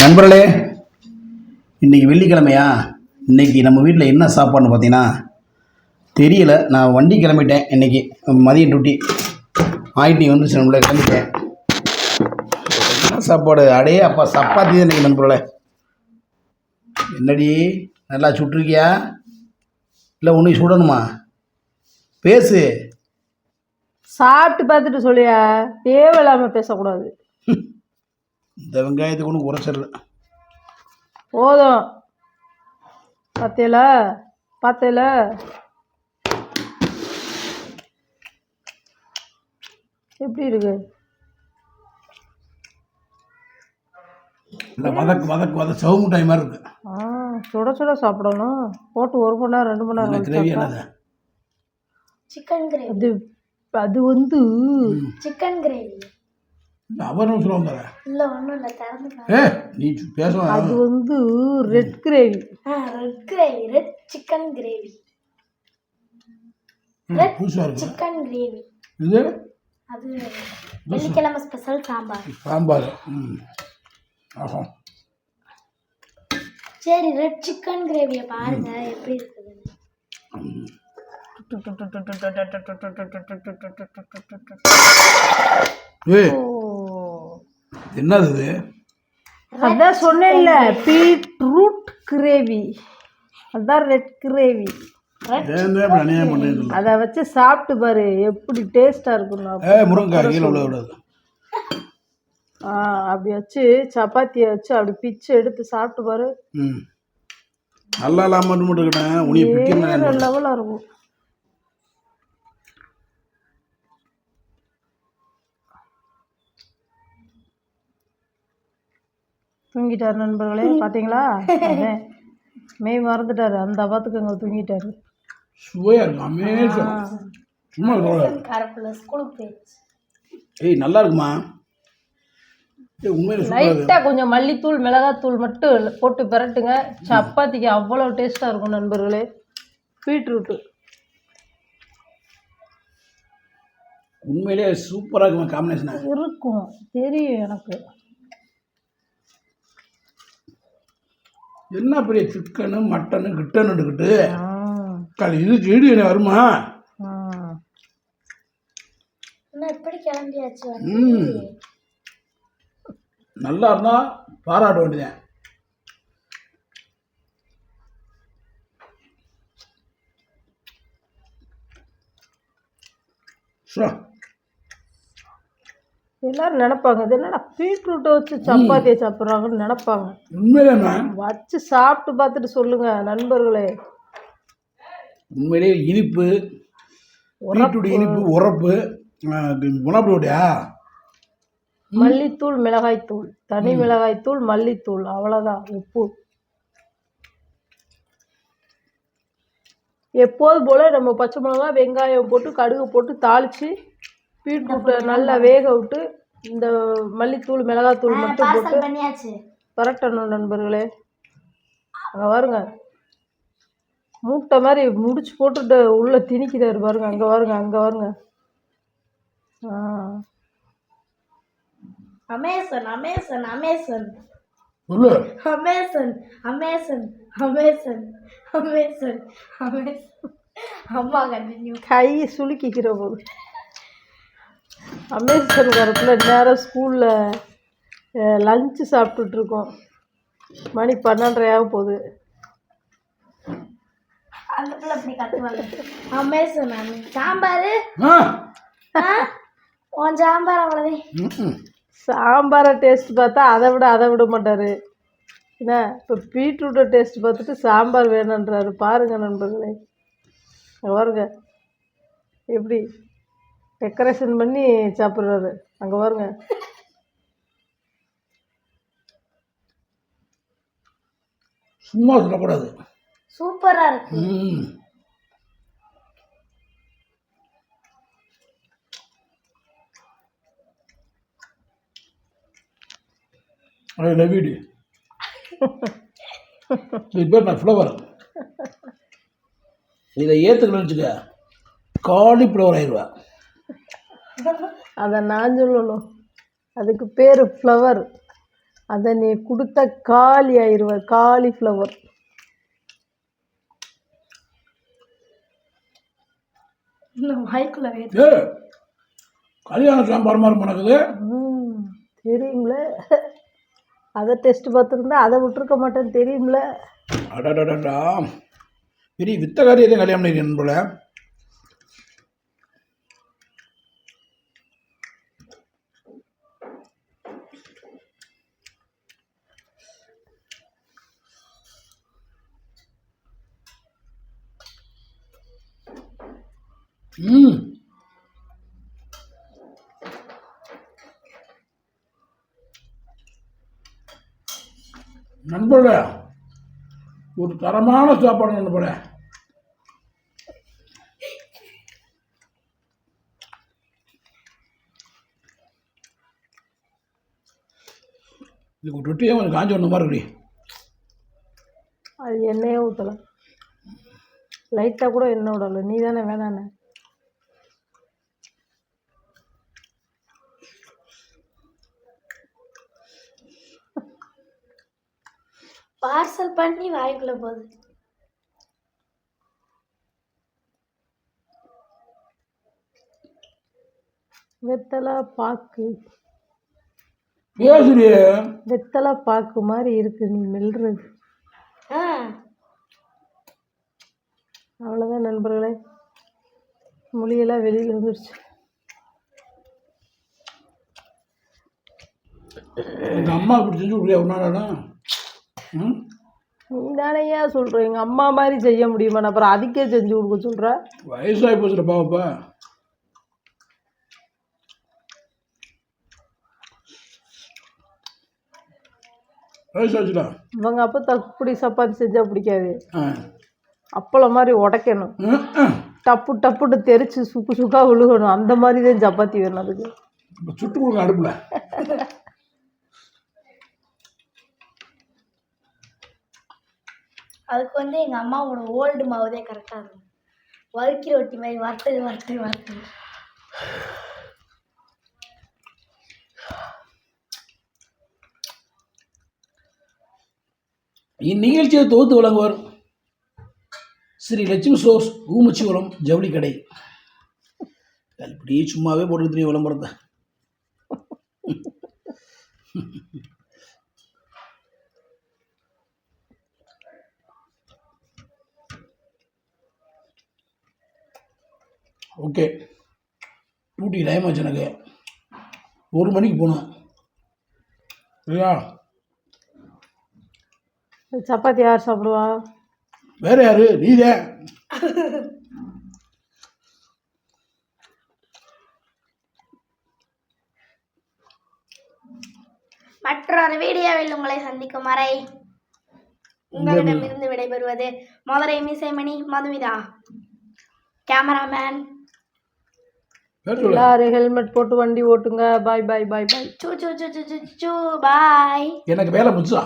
நண்பர்களே இன்னைக்கு வெள்ளிக்கிழமையா? இன்னைக்கு நம்ம வீட்டில் என்ன சாப்பாடுன்னு பார்த்தீங்கன்னா தெரியல. நான் வண்டி கிளம்பிட்டேன் இன்னைக்கு. மதியம் டியூட்டி ஆயிட்டி வந்து நம்மள கிளம்பிட்டேன். என்ன சாப்பாடு? அடே அப்பா சப்பாத்தி தான் இன்னைக்கு நண்பர்களே. என்னடி நல்லா சுட்டிருக்கியா? இல்லை உன்னை சுடணுமா? பேசு. சாப்பிட்டு பார்த்துட்டு சொல்லியா. தேவையில்லாம பேசக்கூடாது. இந்த வெங்காயத்துக்கு ஒன்றும் குறைச்சிடல. போதும். பார்த்தேல பார்த்தேல எப்படி இருக்கு? இல்லை வதக்கு வதக்கு வத சவு மிட்டாய் மாதிரி இருக்கு. ஆ சுட சுட சாப்பிடணும். போட்டு ஒரு மணி நேரம் ரெண்டு மணி நேரம் கிரேவி என்னது? சிக்கன் கிரேவி அது அது வந்து சிக்கன் கிரேவி இல்லை அவரும் சொல்ல வந்தார இல்லை ஒன்றும் இல்லை திறந்து பாரு. ஏ நீ அது வந்து ரெட் கிரேவி ஆ red gravy red chicken gravy இருக்கு சிக்கன் கிரேவி இது அது வெள்ளிக்கிழமை ஸ்பெஷல் சாம்பார் சாம்பார் ஆஹா சரி ரெட் சிக்கன் கிரேவியை பாருங்க எப்படி இருக்குது ஏய் ஓ என்னது அதான் சொன்னேன்ல பீட்ரூட் கிரேவி. அதான் ரெட் கிரேவி. அதை வச்சு சாப்பிட்டு பாரு எப்படி டேஸ்டா இருக்கும் அப்படி வச்சு சப்பாத்தியை வச்சு அப்படி பிச்சு எடுத்து சாப்பிட்டு பாரு. நல்லா இல்லாமல் மட்டும் மட்டும் கிட்டேன் உனியை வேற பிக்கிறேன் லெவலா இருக்கும். தூங்கிட்டாரு நண்பர்களே பாத்தீங்களா? அதான். மெய் மறந்துட்டாரு. அந்த பாத்துக்கு அங்க தூங்கிட்டாரு. சும்மா ஸ்கூலுக்கு போயிடுச்சு. ஏய் நல்லா இருக்குமா? ஏய் உண்மையில சூப்பராக இருக்கு. லைட்டா கொஞ்சம் மல்லித்தூள் மிளகாத்தூள் மட்டும் போட்டு பிரட்டுங்க. சப்பாத்திக்கு அவ்வளவு டேஸ்டா இருக்கும் நண்பர்களே. பீட்ரூட்டு. உண்மையிலேயே சூப்பராக இருக்குமா காம்பினேஷனாக இருக்கும் தெரியும் எனக்கு. என்ன பெரிய சிக்கனு மட்டனு கிட்டனுக்கிட்டு ஆ, களி இதுக்கு ஈடு என்ன வருமா? எப்படி கிளம்பியாச்சு ம். நல்லா இருந்தால் பாராட்ட வேண்டியதேன் சோ எல்லாரும் நினைப்பாங்க இது என்னடா பீட்ரூட்டை வச்சு சப்பாத்தியை சாப்பிட்றாங்கன்னு நினைப்பாங்க. உண்மையிலே மேம். வச்சு சாப்பிட்டு பார்த்துட்டு சொல்லுங்க நண்பர்களே. உண்மையிலேயே இனிப்பு பீட்ரூட் இனிப்பு உரப்பு உணவுடையா மல்லித்தூள் மிளகாய்த்தூள் தனி மிளகாய்த்தூள் மல்லித்தூள் அவ்வளோதான் உப்பு. எப்போது போல நம்ம பச்சை மிளகாய் வெங்காயம் போட்டு கடுகு போட்டு தாளித்து பீட்ரூட்டை நல்லா வேக விட்டு இந்த மல்லித்தூள் மிளகாத்தூள் மட்டும் போட்டு பரட்டணும் நண்பர்களே. அங்கே பாருங்க. மூட்டை மாதிரி முடிச்சு போட்டுட்டு உள்ள திணிக்கிறாரு பாருங்க. அங்கே பாருங்க அங்கே பாருங்க. Amazon Amazon Amazon Amazon Amazon Amazon Amazon Amazon அம்மா கண்டினியூ கை சுளுக்கிக்கிற போது. அமேசான் காரத்தில் நேரம் ஸ்கூலில் லஞ்சு சாப்பிட்டுட்டு இருக்கோம் மணி பன்னெண்டரை ஆக போகுது கத்துவாங்க. அமேசன் அமே சாம்பார்? ஆ. உன் சாம்பார். சாம்பாரை டேஸ்ட் பார்த்தா அதை விட அதை விட மாட்டார். என்ன இப்போ பீட்ரூட்டை டேஸ்ட் பார்த்துட்டு சாம்பார் வேணுன்றாரு. பாருங்க நண்பர்களே. பாருங்க. எப்படி? டெக்கரேஷன் பண்ணி சாப்பிட்றாரு. அங்கே பாருங்க. சும்மா சொல்லக்கூடாது. சூப்பரா இருக்கு. ம். ஐ லவ் யூ இது பேர் நான் ஃப்ளவர் இதை ஏற்றுக்கணும்னு வச்சுக்க காலிஃப்ளவர் ஆயிடுவா. அதை நான் சொல்லணும். அதுக்கு பேர் ஃப்ளவர் அதை நீ கொடுத்த காலி ஆயிடுவ காலிஃப்ளவர் இன்னும் வாய்க்குள்ள வேறு. ஏ கல்யாண சாம்பார் மாதிரி மணக்குது. ம் தெரியும்ல. அதை டெஸ்ட் பார்த்துருந்தா அதை விட்டுருக்க மாட்டேன்னு தெரியும்ல. அடடடடா. பெரிய வித்தகாரி எதுவும் கல்யாணம் பண்ணிருக்கேன் போல ம். நண்பர்களே ஒரு தரமான சாப்பாடு நண்பர்களே. இதுக்கு ரொட்டியே கொஞ்சம் காஞ்சி ஒன்று மாதிரி இருக்கு. அது எண்ணெயே ஊற்றலாம் லைட்டாக கூட எண்ணெய் விடலை நீ தானே வேணாண்ணே பார்சல் பண்ணி வாய்க்குள்ள போகுது. வெத்தலை பாக்கு. பேசுறியே வெத்தலை பாக்கு மாதிரி இருக்கு நீ மெல்றது. அவ்வளோதான் நண்பர்களே. மொழியெல்லாம் வெளியில் வந்துருச்சு. எங்கள் அம்மா இப்படி செஞ்சு கொடுக்குறியா? ஒன்றாடா ம்? நீ தானையா சொல்கிற எங்கள் அம்மா மாதிரி செய்ய முடியுமா நான் அப்புறம் அதுக்கே செஞ்சு கொடுக்க சொல்கிற வயசாகி போச்சுட வயசாச்சுடா. இவங்க அப்போ தக்குப்படி சப்பாத்தி செஞ்சால் பிடிக்காது. அப்பளம் மாதிரி உடைக்கணும். டப்பு டப்புன்னு தெரிச்சு சுக்கு சுக்கா விழுகணும் அந்த மாதிரி தான் சப்பாத்தி வேணும் அதுக்கு. சுட்டு கொடுங்க அடுப்பில். அதுக்கு வந்து எங்க அம்மாவோட ஓல்டு மாவுதே கரெக்டா இருக்கும். வறுக்கிற ரொட்டி மாதிரி வறுத்தது வறுத்து வறுத்து இந்நிகழ்ச்சியை தொகுத்து வழங்குவர் ஸ்ரீ லட்சுமி ஸ்டோர்ஸ் ஊமச்சிவரம் ஜவுளி கடை இப்படியே சும்மாவே போட்டுக்கிட்டு விளம்பரத்தை. ஓகே. டியூட்டி டைம் ஆச்சு எனக்கு. ஒரு மணிக்கு போகணும் சரியா? இந்த சப்பாத்தி யார் சாப்பிடுவா? வேற யாரு? நீதே. மற்றொரு வீடியோவில் உங்களை சந்திக்கும் வரை உங்களிடமிருந்து விடைபெறுவது மதுரை மிசைமணி மதுமிதா. கேமராமேன் எல்லாரும் ஹெல்மெட் போட்டு வண்டி ஓட்டுங்க. பாய் பாய் பாய் பாய் சூ சூ சூ சூ சூ பாய் எனக்கு வேலை முடிச்சா